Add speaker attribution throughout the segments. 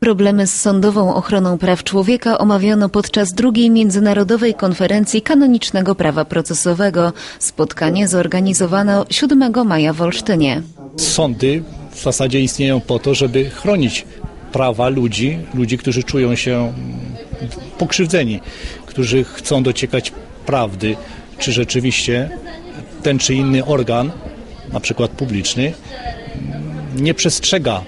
Speaker 1: Problemy z sądową ochroną praw człowieka omawiano podczas drugiej Międzynarodowej Konferencji Kanonicznego Prawa Procesowego. Spotkanie zorganizowano 7 maja w Olsztynie.
Speaker 2: Sądy w zasadzie istnieją po to, żeby chronić prawa ludzi, ludzi, którzy czują się mm, pokrzywdzeni, którzy chcą dociekać prawdy, czy rzeczywiście ten czy inny organ, na przykład publiczny, nie przestrzega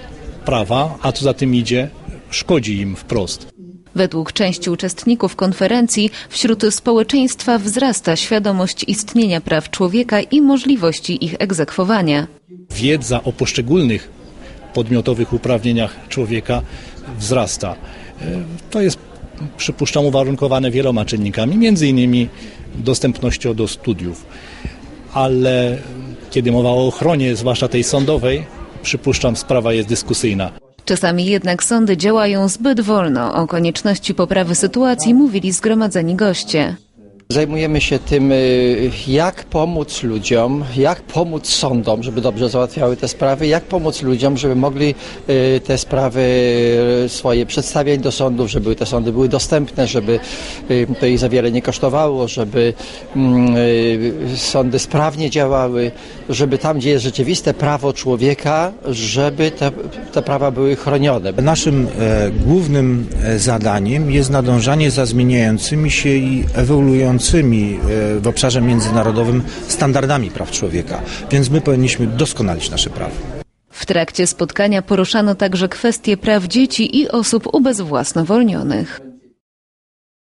Speaker 2: prawa, a co za tym idzie, szkodzi im wprost.
Speaker 1: Według części uczestników konferencji wśród społeczeństwa wzrasta świadomość istnienia praw człowieka i możliwości ich egzekwowania.
Speaker 2: wiedza o poszczególnych podmiotowych uprawnieniach człowieka wzrasta. E, To jest, przypuszczam, uwarunkowane wieloma czynnikami, między innymi dostępnością do studiów. Ale kiedy mowa o ochronie, zwłaszcza tej sądowej, przypuszczam, sprawa jest dyskusyjna.
Speaker 1: Czasami jednak sądy działają zbyt wolno. O konieczności poprawy sytuacji mówili zgromadzeni goście.
Speaker 3: Zajmujemy się tym, y, jak pomóc ludziom, jak pomóc sądom, żeby dobrze załatwiały te sprawy, jak pomóc ludziom, żeby mogli y, te sprawy y, swoje przedstawiać do sądów, żeby te sądy były dostępne, żeby to ich za wiele nie kosztowało, żeby mm, sądy sprawnie działały, żeby tam, gdzie jest rzeczywiste prawo człowieka, żeby te, te prawa były chronione.
Speaker 4: Naszym e, głównym e, zadaniem jest nadążanie za zmieniającymi się i ewoluującymi e, w obszarze międzynarodowym standardami praw człowieka, więc my powinniśmy doskonalić nasze prawo.
Speaker 1: W trakcie spotkania poruszano także kwestie praw dzieci i osób ubezwłasnowolnionych.